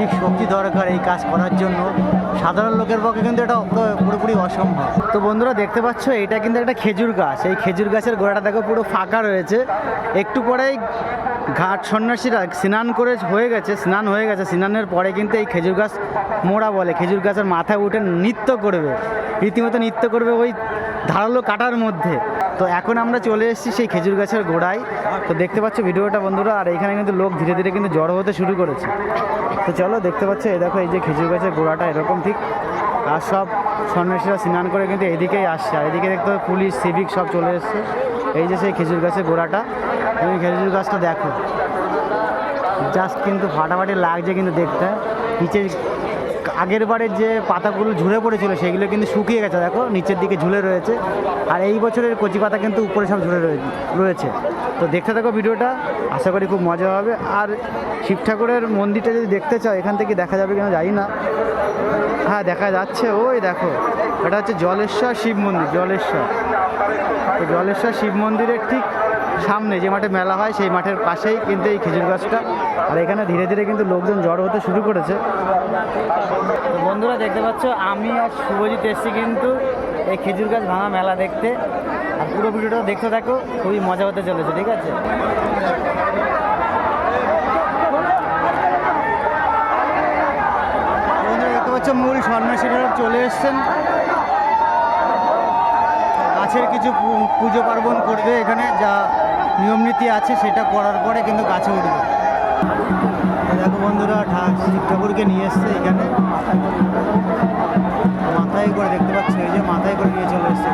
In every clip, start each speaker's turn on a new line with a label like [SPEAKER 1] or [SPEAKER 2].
[SPEAKER 1] মানসিক শক্তি দরকার এই কাজ করার জন্য। সাধারণ লোকের পক্ষে কিন্তু এটা পুরো- পুরোপুরি অসম্ভব। তো বন্ধুরা, দেখতে পাচ্ছ, এটা কিন্তু একটা খেজুর গাছ। এই খেজুর গাছের গোড়াটা দেখো পুরো ফাঁকা রয়েছে। একটু পরেই ঘাট সন্ন্যাসীরা স্নান করে হয়ে গেছে, স্নান হয়ে গেছে। স্নানের পরে কিন্তু এই খেজুর গাছ মোড়া বলে। খেজুর গাছের মাথায় উঠে নৃত্য করবে। রীতিমতো নৃত্য করবে ওই ধারালো কাটার মধ্যে। তো এখন আমরা চলে এসেছি সেই খেজুর গাছের গোড়ায়। তো দেখতে পাচ্ছ ভিডিওটা বন্ধুরা, আর এখানে কিন্তু লোক ধীরে ধীরে কিন্তু জড়ো হতে শুরু করেছে। তো চলো দেখতে পাচ্ছ, এই দেখো এই যে খেজুর গাছের গোড়াটা এরকম ঠিক। আর সব সন্ন্যাসীরা স্নান করে কিন্তু এদিকেই আসছে। আর এদিকে দেখতে পুলিশ, সিভিক সব চলে এসছে। এই যে সেই খেজুর গাছের গোড়াটা, তুমি খেজুর গাছটা দেখো। জাস্ট কিন্তু ফাটাফাটি লাগছে কিন্তু দেখতে। নিচে আগের বারের যে পাতাগুলো ঝুলে পড়েছিল, সেগুলো কিন্তু শুকিয়ে গেছে, দেখো, নিচের দিকে ঝুলে রয়েছে। আর এই বছরের কচি পাতা কিন্তু উপরে সব ঝুলে রয়ে- রয়েছে। তো দেখতে থাকো ভিডিওটা, আশা করি খুব মজা হবে। আর শিব ঠাকুরের মন্দিরটা যদি দেখতে চাও, এখান থেকে দেখা যাবে কিনা জানি না। হ্যাঁ দেখা যাচ্ছে, ওই দেখো, এটা হচ্ছে জলেশ্বর শিব মন্দির, জলেশ্বর। জলেশ্বর শিব মন্দিরের ঠিক সামনে যে মাঠে মেলা হয় সেই মাঠের পাশেই কিন্তু এই খেজুর গাছটা। আর এখানে ধীরে ধীরে কিন্তু লোকজন জড়ো হতে শুরু করেছে। বন্ধুরা দেখতে পাচ্ছ আমি আর শুভজিৎ এসেছি কিন্তু এই খেজুর গাছ ভাঙা মেলা দেখতে। আর পুরো ভিডিওটা দেখতে থাকো খুবই মজা হতে চলেছে ঠিক আছে? বন্ধুরা দেখতে পাচ্ছ মূল সন্ন্যাসীরা চলে এসছেন। গাছের কিছু পুজো পার্বণ করবে এখানে, যা নিয়ম নীতি আছে সেটা করার পরে কিন্তু গাছে উঠবে। দেখো বন্ধুরা শিব ঠাকুরকে নিয়ে এসছে এখানে। মাথায় করে দেখতে পাচ্ছি, এই যে মাথায় করে নিয়ে চলে এসছে।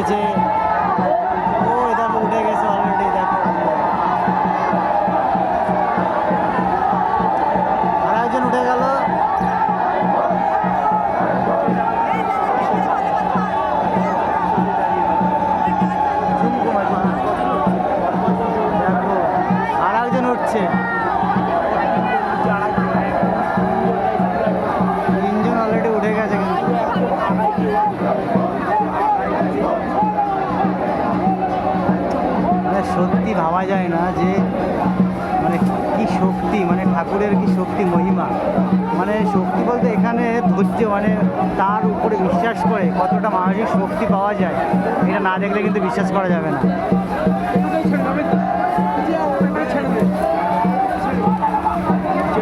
[SPEAKER 1] এখনও সত্যি ভাবা যায় না যে মানে কি শক্তি মানে ঠাকুরের কি শক্তি, মহিমা। মানে শক্তি বলতে এখানে ধৈর্য মানে তার উপরে বিশ্বাস করে কতটা মানসিক শক্তি পাওয়া যায়। এটা না দেখলে কিন্তু বিশ্বাস করা যাবে না।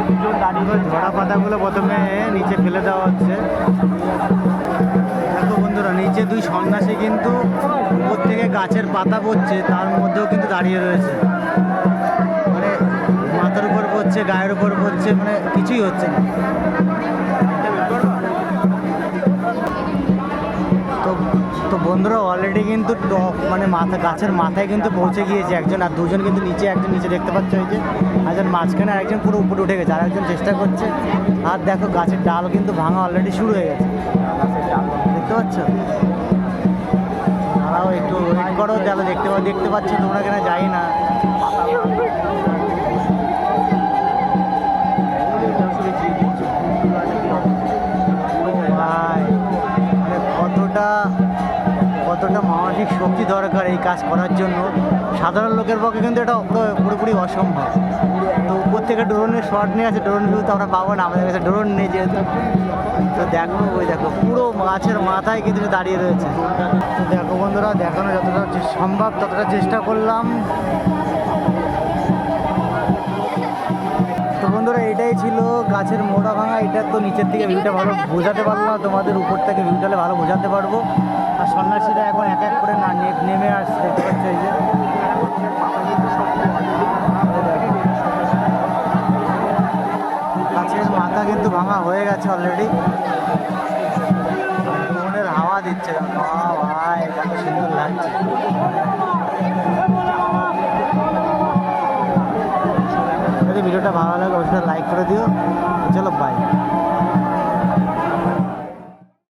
[SPEAKER 1] দুজন দাঁড়িয়ে ঝরা পাতাগুলো প্রথমে নিচে ফেলে দেওয়া হচ্ছে। বন্ধুরা নিচে দুই সন্ন্যাসী কিন্তু উপর থেকে গাছের পাতা পড়ছে, তার মধ্যেও কিন্তু দাঁড়িয়ে রয়েছে। মানে মাথার উপর পড়ছে, গায়ের উপর পড়ছে মানে কিছুই হচ্ছে না। তো বন্ধুরা অলরেডি কিন্তু মানে মাথা, গাছের মাথায় কিন্তু পৌঁছে গিয়েছে একজন আর দুজন কিন্তু নিচে, একজন নিচে দেখতে পাচ্ছ এই যে, একজন মাঝখানে আর একজন পুরো উপরে উঠে গেছে, আর একজন চেষ্টা করছে। আর দেখো, গাছের ডাল কিন্তু ভাঙা অলরেডি শুরু হয়ে গেছে। দেখতে পাচ্ছ? দাঁড়াও একটু ওয়েট করো তাহলে দেখতে দেখতে পাচ্ছ তোমরা কিনা, যাই না। মানসিক শক্তি দরকার এই কাজ করার জন্য। সাধারণ লোকের পক্ষে কিন্তু এটা পুরো- পুরোপুরি অসম্ভব। তো উপর থেকে ড্রোনের শট নিয়ে আছে ড্রোন ভিউ তো আমরা পাবো না, আমাদের কাছে ড্রোন নেই যেহেতু। তো দেখো ওই দেখো, পুরো মাছের মাথায় কিন্তু দাঁড়িয়ে রয়েছে। তো দেখো বন্ধুরা, দেখানো যতটা সম্ভব, ততটা চেষ্টা করলাম। এটাই ছিল গাছের মোড়া ভাঙা। এটা তো নিচের থেকে ভিউটা ভালো বোঝাতে পারব না তোমাদের উপর থেকে ভিউটা ভালো বোঝাতে পারব। আর সন্ন্যাসীরা এখন এক এক করে না নেমে আসছে দেখতে পাচ্ছ এই যে। গাছের মাথা কিন্তু ভাঙা হয়ে গেছে অলরেডি দিচ্ছে। বাহ, ভাই কত সুন্দর লাগছে। ভিডিওটা ভালো অবশ্যই লাইক করে দিও।